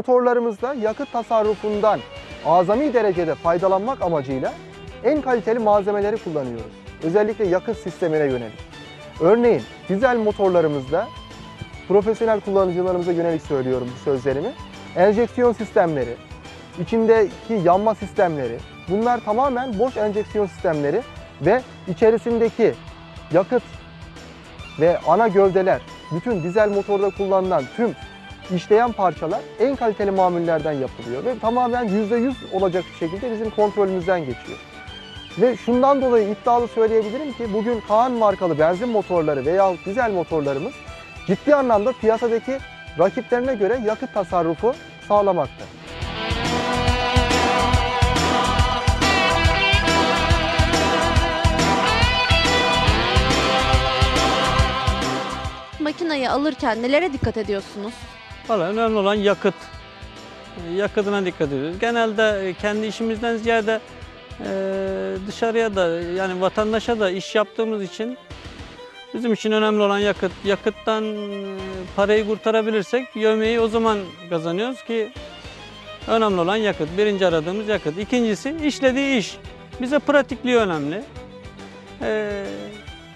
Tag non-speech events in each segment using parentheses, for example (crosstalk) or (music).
motorlarımızda yakıt tasarrufundan azami derecede faydalanmak amacıyla en kaliteli malzemeleri kullanıyoruz. Özellikle yakıt sistemine yönelik. Örneğin dizel motorlarımızda profesyonel kullanıcılarımıza yönelik söylüyorum bu sözlerimi. Enjeksiyon sistemleri, içindeki yanma sistemleri bunlar tamamen boş enjeksiyon sistemleri ve içerisindeki yakıt ve ana gövdeler, bütün dizel motorda kullanılan tüm işleyen parçalar en kaliteli mamullerden yapılıyor ve tamamen %100 olacak bir şekilde bizim kontrolümüzden geçiyor. Ve şundan dolayı iddialı söyleyebilirim ki bugün Kaan markalı benzin motorları veya dizel motorlarımız ciddi anlamda piyasadaki rakiplerine göre yakıt tasarrufu sağlamakta. Makinayı alırken nelere dikkat ediyorsunuz? Valla önemli olan yakıt. E, Yakıtına dikkat ediyoruz. Genelde e, kendi işimizden ziyade e, dışarıya da yani vatandaşa da iş yaptığımız için bizim için önemli olan yakıt. Yakıttan e, parayı kurtarabilirsek yövmeyi o zaman kazanıyoruz ki önemli olan yakıt. Birinci aradığımız yakıt. İkincisi işlediği iş. Bize pratikliği önemli. E,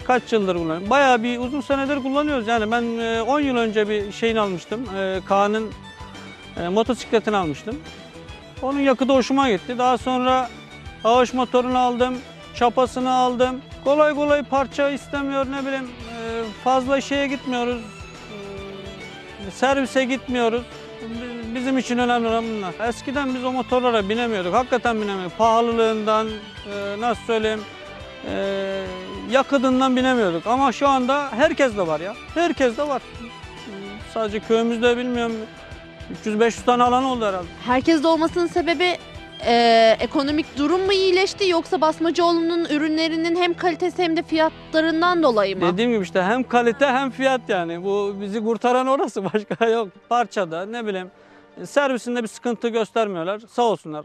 kaç yıldır kullanıyorum. Bayağı bir uzun senedir kullanıyoruz. Yani ben e, 10 yıl önce bir şeyini almıştım. E, Kaan'ın e, motosikletini almıştım. Onun yakıtı hoşuma gitti. Daha sonra ağaç motorunu aldım. Çapasını aldım. Kolay kolay parça istemiyor ne bileyim. e, fazla şeye gitmiyoruz. E, servise gitmiyoruz. Bi- Bizim için önemli olan bunlar. Eskiden biz o motorlara binemiyorduk. Hakikaten binemiyorduk. Pahalılığından, e, nasıl söyleyeyim, yakıtından binemiyorduk ama şu anda herkes de var ya. Herkes de var. Sadece köyümüzde bilmiyorum 300-500 tane alan oldu herhalde. Herkeste olmasının sebebi e, ekonomik durum mu iyileşti yoksa Basmacıoğlu'nun ürünlerinin hem kalitesi hem de fiyatlarından dolayı mı? Dediğim gibi işte hem kalite hem fiyat yani. Bu bizi kurtaran orası (laughs) başka yok. Parçada ne bileyim servisinde bir sıkıntı göstermiyorlar. Sağ olsunlar.